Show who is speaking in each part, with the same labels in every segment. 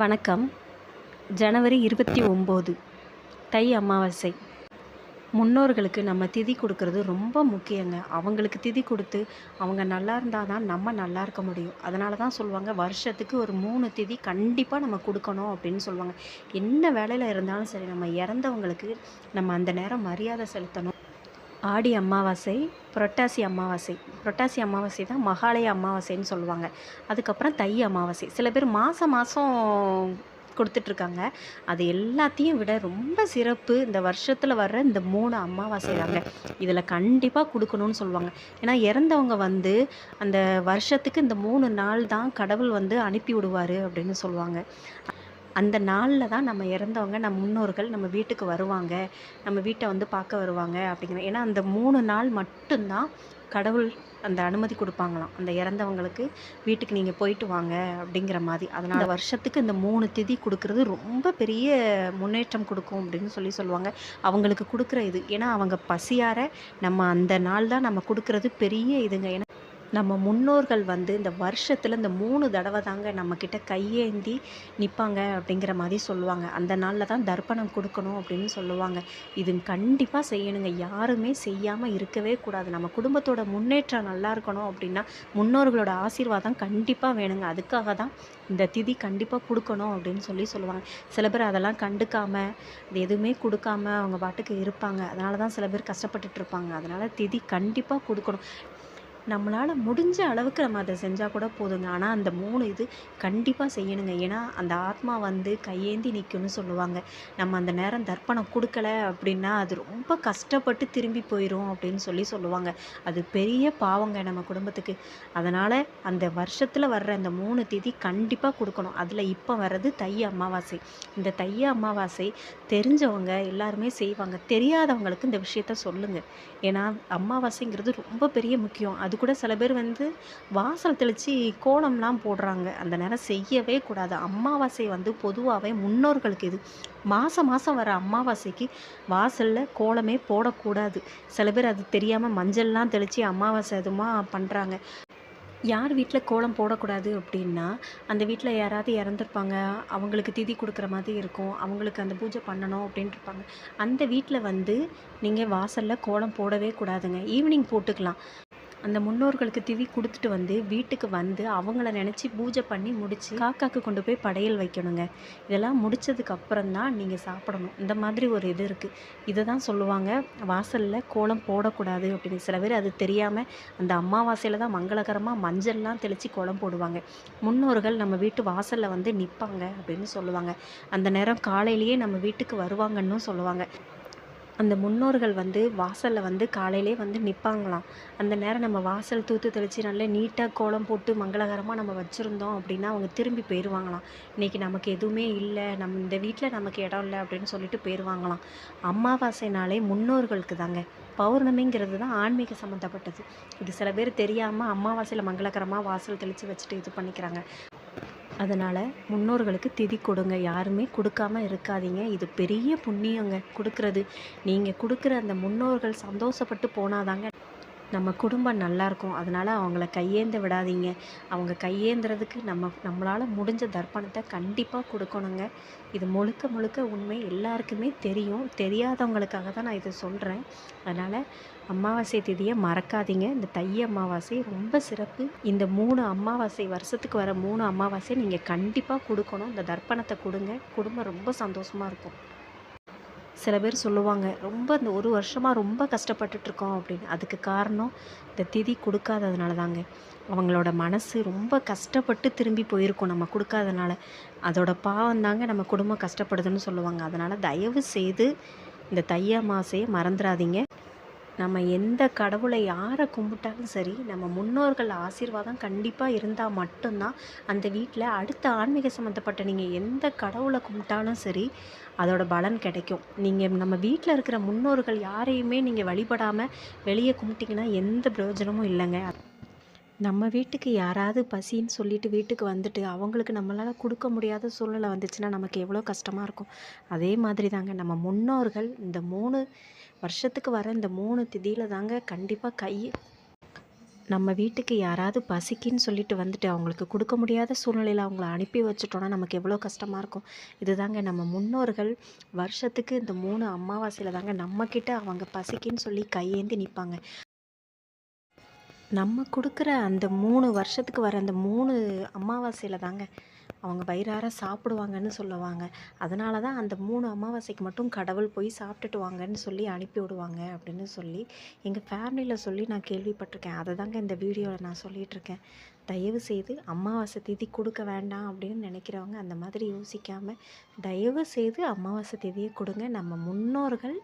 Speaker 1: வணக்கம். ஜனவரி இருபத்தி ஒம்பது. தை அமாவாசை. முன்னோர்களுக்கு நம்ம திதி கொடுக்கறது ரொம்ப முக்கியங்க. அவங்களுக்கு திதி கொடுத்து அவங்க நல்லா இருந்தால் தான் நம்ம நல்லா இருக்க முடியும். அதனால தான் சொல்லுவாங்க வருஷத்துக்கு ஒரு மூணு திதி கண்டிப்பாக நம்ம கொடுக்கணும் அப்படின்னு சொல்லுவாங்க. என்ன வேலையில் இருந்தாலும் சரி நம்ம இறந்தவங்களுக்கு நம்ம அந்த நேரம் மரியாதை செலுத்தணும். ஆடி அமாவாசை புரட்டாசி அமாவாசை. புரட்டாசி அமாவாசை தான் மகாலய அமாவாசைன்னு சொல்லுவாங்க. அதுக்கப்புறம் தை அமாவாசை. சில பேர் மாதம் மாதம் கொடுத்துட்ருக்காங்க. அது எல்லாத்தையும் விட ரொம்ப சிறப்பு இந்த வருஷத்தில் வர்ற இந்த மூணு அமாவாசை தாங்க. இதில் கண்டிப்பாக கொடுக்கணும்னு சொல்லுவாங்க. ஏன்னா இறந்தவங்க வந்து அந்த வருஷத்துக்கு இந்த மூணு நாள் தான் கடவுள் வந்து அனுப்பி விடுவார் அப்படின்னு சொல்லுவாங்க. அந்த நாளில் தான் நம்ம இறந்தவங்க நம்ம முன்னோர்கள் நம்ம வீட்டுக்கு வருவாங்க நம்ம வீட்டை வந்து பார்க்க வருவாங்க அப்படிங்கிற ஏன்னா அந்த மூணு நாள் மட்டும்தான் கடவுள் அந்த அனுமதி கொடுப்பாங்களாம். அந்த இறந்தவங்களுக்கு வீட்டுக்கு நீங்கள் போயிட்டு வாங்க அப்படிங்கிற மாதிரி. அதனால் வருஷத்துக்கு இந்த மூணு திதி கொடுக்கறது ரொம்ப பெரிய முன்னேற்றம் கொடுக்கும் அப்படின்னு சொல்லி சொல்லுவாங்க. அவங்களுக்கு கொடுக்குற இது ஏன்னா அவங்க பசியார நம்ம அந்த நாள் தான் நம்ம கொடுக்கறது பெரிய இதுங்க. ஏன்னா நம்ம முன்னோர்கள் வந்து இந்த வருஷத்தில் இந்த மூணு தடவை தாங்க நம்மக்கிட்ட கையேந்தி நிற்பாங்க அப்படிங்கிற மாதிரி சொல்லுவாங்க. அந்த நாளில் தான் தர்ப்பணம் கொடுக்கணும் அப்படின்னு சொல்லுவாங்க. இது கண்டிப்பாக செய்யணுங்க. யாருமே செய்யாமல் இருக்கவே கூடாது. நம்ம குடும்பத்தோட முன்னேற்றம் நல்லா இருக்கணும் அப்படின்னா முன்னோர்களோட ஆசீர்வாதம் கண்டிப்பாக வேணுங்க. அதுக்காக தான் இந்த திதி கண்டிப்பாக கொடுக்கணும் அப்படின்னு சொல்லி சொல்லுவாங்க. சில பேர் அதெல்லாம் கண்டுக்காமல் இது எதுவுமே கொடுக்காம அவங்க பாட்டுக்கு இருப்பாங்க. அதனால தான் சில பேர் கஷ்டப்பட்டுட்டு இருப்பாங்க. அதனால் திதி கண்டிப்பாக கொடுக்கணும். நம்மளால் முடிஞ்ச அளவுக்கு நம்ம அதை செஞ்சால் கூட போதுங்க. ஆனால் அந்த மூணு இது கண்டிப்பாக செய்யணுங்க. ஏன்னா அந்த ஆத்மா வந்து கையேந்தி நிற்கும்னு சொல்லுவாங்க. நம்ம அந்த நேரம் தர்ப்பணம் கொடுக்கல அப்படின்னா அது ரொம்ப கஷ்டப்பட்டு திரும்பி போயிடும் அப்படின்னு சொல்லி சொல்லுவாங்க. அது பெரிய பாவங்க நம்ம குடும்பத்துக்கு. அதனால் அந்த வருஷத்தில் வர்ற அந்த மூணு திதி கண்டிப்பாக கொடுக்கணும். அதில் இப்போ வர்றது தை அமாவாசை. இந்த தை அமாவாசை தெரிஞ்சவங்க எல்லாருமே செய்வாங்க. தெரியாதவங்களுக்கு இந்த விஷயத்த சொல்லுங்கள் ஏன்னா அமாவாசைங்கிறது ரொம்ப பெரிய முக்கியம். அது கூட சில பேர் வந்து வாசல் தெளித்து கோலம்லாம் போடுறாங்க. அந்த நேரம் செய்யவே கூடாது. அமாவாசை வந்து பொதுவாகவே முன்னோர்களுக்கு இது. மாதம் மாதம் வர அமாவாசைக்கு வாசலில் கோலமே போடக்கூடாது. சில பேர் அது தெரியாமல் மஞ்சள்லாம் தெளித்து அமாவாசை இதுமா பண்ணுறாங்க யார் வீட்டில் கோலம் போடக்கூடாது அப்படின்னா அந்த வீட்டில் யாராவது இறந்துருப்பாங்க. அவங்களுக்கு திதி கொடுக்குற மாதிரி இருக்கும். அவங்களுக்கு அந்த பூஜை பண்ணணும் அப்படின்ட்டு இருப்பாங்க. அந்த வீட்டில் வந்து நீங்கள் வாசலில் கோலம் போடவே கூடாதுங்க. ஈவினிங் போட்டுக்கலாம். அந்த முன்னோர்களுக்கு திவி கொடுத்துட்டு வந்து வீட்டுக்கு வந்து அவங்கள நினச்சி பூஜை பண்ணி முடித்து காக்காக்கு கொண்டு போய் படையல் வைக்கணுங்க. இதெல்லாம் முடித்ததுக்கு அப்புறம் தான் நீங்கள் சாப்பிடணும். இந்த மாதிரி ஒரு இது இருக்குது இதை தான் சொல்லுவாங்க. வாசலில் கோலம் போடக்கூடாது அப்படின்னு. சில பேர் அது தெரியாமல் அந்த அமாவாசையில் தான் மங்களகரமாக மஞ்சள்லாம் தெளித்து கோலம் போடுவாங்க. முன்னோர்கள் நம்ம வீட்டு வாசலில் வந்து நிற்பாங்க அப்படின்னு சொல்லுவாங்க. அந்த நேரம் காலையிலேயே நம்ம வீட்டுக்கு வருவாங்கன்னு சொல்லுவாங்க. அந்த முன்னோர்கள் வந்து வாசலில் வந்து காலையிலே வந்து நிற்பாங்களாம் அந்த நேரம் நம்ம வாசல் தூத்து தெளித்து நல்லா நீட்டாக கோலம் போட்டு மங்களகரமாக நம்ம வச்சுருந்தோம் அப்படின்னா அவங்க திரும்பி போயிடுவாங்களாம் இன்றைக்கி நமக்கு எதுவுமே இல்லை நம்ம இந்த வீட்டில் நமக்கு இடம் இல்லை அப்படின்னு சொல்லிட்டு போயிடுவாங்களாம் அமாவாசைனாலே முன்னோர்களுக்கு தாங்க. பௌர்ணமிங்கிறது தான் ஆன்மீக சம்மந்தப்பட்டது இது சில பேர் தெரியாமல் அமாவாசையில் மங்களகரமாக வாசல் தெளித்து வச்சுட்டு இது பண்ணிக்கிறாங்க. அதனால் முன்னோர்களுக்கு திதி கொடுங்க. யாருமே கொடுக்காம இருக்காதீங்க. இது பெரிய புண்ணியங்க. கொடுக்கறது. நீங்கள் கொடுக்குற அந்த முன்னோர்கள் சந்தோஷப்பட்டு போனாதாங்க. நம்ம குடும்பம் நல்லாயிருக்கும் அதனால் அவங்கள கையேந்த விடாதீங்க. அவங்க கையேந்துறதுக்கு நம்ம நம்மளால் முடிஞ்ச தர்ப்பணத்தை கண்டிப்பாக கொடுக்கணுங்க. இது முழுக்க முழுக்க உண்மை. எல்லாருக்குமே தெரியும். தெரியாதவங்களுக்காக தான் நான் இதை சொல்கிறேன் அதனால் அமாவாசை திதியை மறக்காதீங்க. இந்த தை அமாவாசை ரொம்ப சிறப்பு. இந்த மூணு அமாவாசை வருஷத்துக்கு வர மூணு அமாவாசை நீங்கள் கண்டிப்பாக கொடுக்கணும். இந்த தர்ப்பணத்தை கொடுங்க. குடும்பம் ரொம்ப சந்தோஷமாக இருக்கும். சில பேர் சொல்லுவாங்க ரொம்ப இந்த ஒரு வருஷமாக ரொம்ப கஷ்டப்பட்டுட்ருக்கோம் அப்படின்னு. அதுக்கு காரணம் இந்த திதி கொடுக்காததுனால தாங்க அவங்களோட மனசு ரொம்ப கஷ்டப்பட்டு திரும்பி போயிருக்கும். நம்ம கொடுக்காதனால அதோட பாவம் தாங்க நம்ம குடும்பம் கஷ்டப்படுதுன்னு சொல்லுவாங்க. அதனால் தயவு செய்து இந்த தைய மாசையை மறந்துடாதீங்க. நம்ம எந்த கடவுளை யாரை கும்பிட்டாலும் சரி நம்ம முன்னோர்கள் ஆசீர்வாதம் கண்டிப்பாக இருந்தால் மட்டும்தான் அந்த வீட்டில் அடுத்த ஆன்மீக சம்மந்தப்பட்ட நீங்கள் எந்த கடவுளை கும்பிட்டாலும் சரி அதோட பலன் கிடைக்கும். நீங்கள் நம்ம வீட்டில் இருக்கிற முன்னோர்கள் யாரையுமே நீங்கள் வழிபடாமல் வெளியே கும்பிட்டிங்கன்னா எந்த பிரயோஜனமும் இல்லைங்க. நம்ம வீட்டுக்கு யாராவது பசின்னு சொல்லிட்டு வீட்டுக்கு வந்துட்டு அவங்களுக்கு நம்மளால் கொடுக்க முடியாத சூழ்நிலை வந்துச்சுன்னா நமக்கு எவ்வளோ கஷ்டமாக இருக்கும். அதே மாதிரி தாங்க நம்ம முன்னோர்கள் இந்த மூணு வருஷத்துக்கு வர இந்த மூணு திதியில் தாங்க கண்டிப்பாக கை நம்ம வீட்டுக்கு யாராவது பசிக்குன்னு சொல்லிட்டு வந்துட்டு அவங்களுக்கு கொடுக்க முடியாத சூழ்நிலையில் அவங்கள அனுப்பி வச்சுட்டோன்னா நமக்கு எவ்வளோ கஷ்டமாக இருக்கும். இதுதாங்க நம்ம முன்னோர்கள் வருஷத்துக்கு இந்த மூணு அமாவாசையில் தாங்க நம்மக்கிட்ட அவங்க பசிக்குன்னு சொல்லி கையேந்தி நிற்பாங்க நம்ம கொடுக்குற அந்த மூணு வருஷத்துக்கு வர அந்த மூணு அமாவாசையில் தாங்க அவங்க வயிறார சாப்பிடுவாங்கன்னு சொல்லுவாங்க. அதனால தான் அந்த மூணு அமாவாசைக்கு மட்டும் கடவுள் போய் சாப்பிட்டுட்டு வாங்கன்னு சொல்லி அனுப்பி விடுவாங்க அப்படின்னு சொல்லி எங்கள் ஃபேமிலியில் சொல்லி நான் கேள்விப்பட்டிருக்கேன். அதை தாங்க இந்த வீடியோவில் நான் சொல்லிகிட்ருக்கேன் தயவு செய்து அமாவாசை திதி கொடுக்க வேண்டாம் அப்படின்னு நினைக்கிறவங்க அந்த மாதிரி யோசிக்காமல் தயவு செய்து அமாவாசை திதியை கொடுங்க. நம்ம முன்னோர்கள்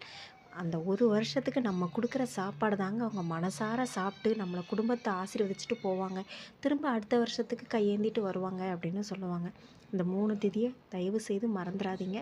Speaker 1: அந்த ஒரு வருஷத்துக்கு நம்ம கொடுக்குற சாப்பாடு தாங்க அவங்க மனசார சாப்பிட்டு நம்மளை குடும்பத்தை ஆசீர்வதிச்சுட்டு போவாங்க. திரும்ப அடுத்த வருஷத்துக்கு கையேந்திட்டு வருவாங்க அப்படின்னு சொல்லுவாங்க. இந்த மூணு திதியை தயவு செய்து மறந்துடாதீங்க